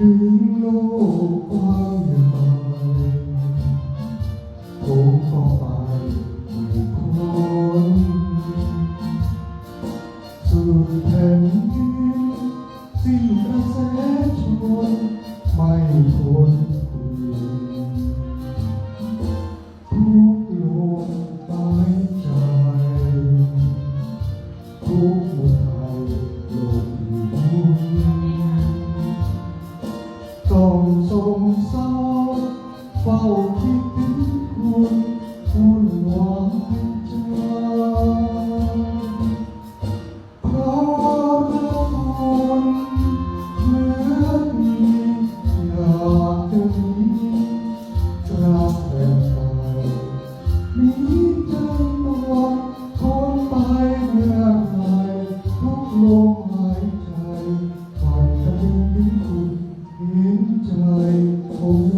ถึงโลกความยค้งก็ไปไม่คนสุดแผ่นดินสิ้นกระแสชวนไม่ทน คิดถึงคุณคุณวานใจเพราะเราคนเหมือนมีอยากจะหนีราบแต่ไปมีใจตัวทนไปเมื่อทุกลมหายใจไปจะยิ้มคุณยิ้มใจคง